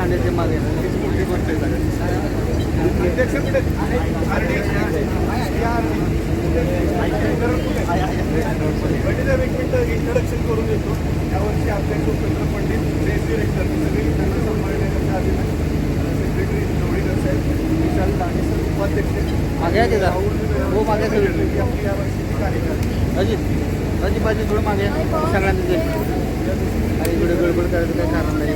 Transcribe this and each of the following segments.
दांड्याचे मागे. या इंट्रोडक्शन करून देतो. यावर्षी आपले स्वतंत्र पंडित प्रेस डिरेक्टर सगळे त्यांना सांभाळण्याच्या आधी सेक्रेटरी जोडीदार साहेब विशाल दाणे सर उपाध्यक्ष. मागे आहे. हो, मागे. ही आपली यावर्षीची कार्यक्रम अजित अजित बाजी थोडं मागे ते आणि इकडे गडबड करायचं काही कारण नाही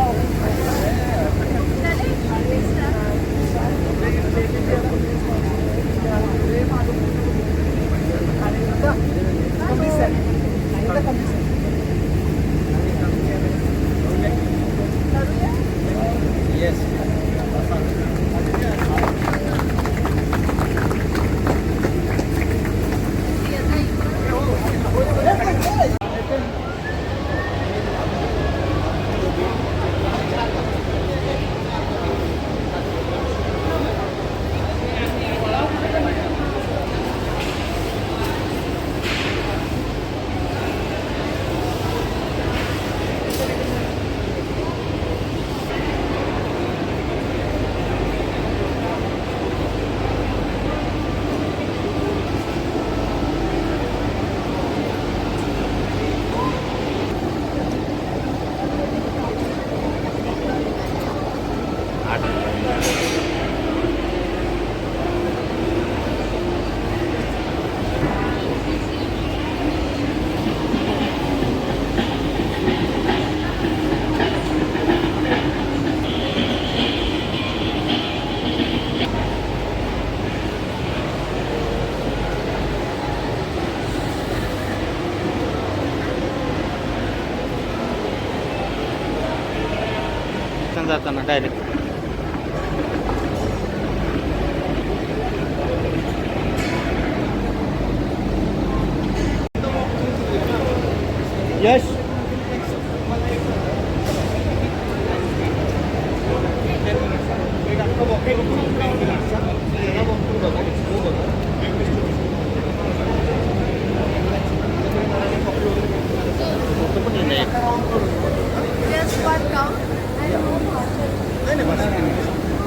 Oh. जाताना डायरेक्ट यश!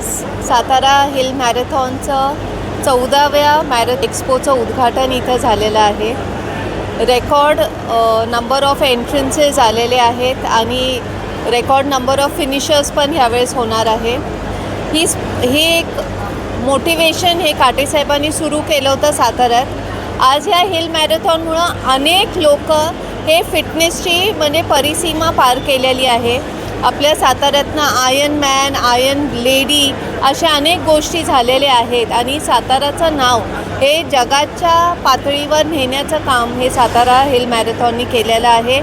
आज सातारा हिल मॅरेथॉनचं चौदाव्या मॅरेथ एक्स्पोचं उद्घाटन इथं झालेलं आहे. रेकॉर्ड नंबर ऑफ एंट्रन्सेस आलेले आहेत आणि रेकॉर्ड नंबर ऑफ फिनिशर्स पण ह्यावेळेस होणार आहे. ही हे एक मोटिवेशन हे काटेसाहेबांनी सुरू केलं होतं साताऱ्यात. आज ह्या हिल मॅरेथॉनमुळं अनेक लोक हे फिटनेसची म्हणजे परिसीमा पार केलेली आहे. आपल्या साताऱ्यातनं आयन मॅन आयन लेडी अशा अनेक गोष्टी झालेल्या आहेत. आणि साताराचं नाव हे जगाच्या पातळीवर नेण्याचं काम हे सातारा हिल मॅरेथॉननी केलेलं आहे.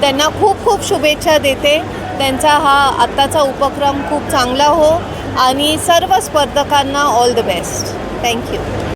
त्यांना खूप खूप शुभेच्छा देते. त्यांचा हा आत्ताचा उपक्रम खूप चांगला हो. आणि सर्व स्पर्धकांना all the best thank you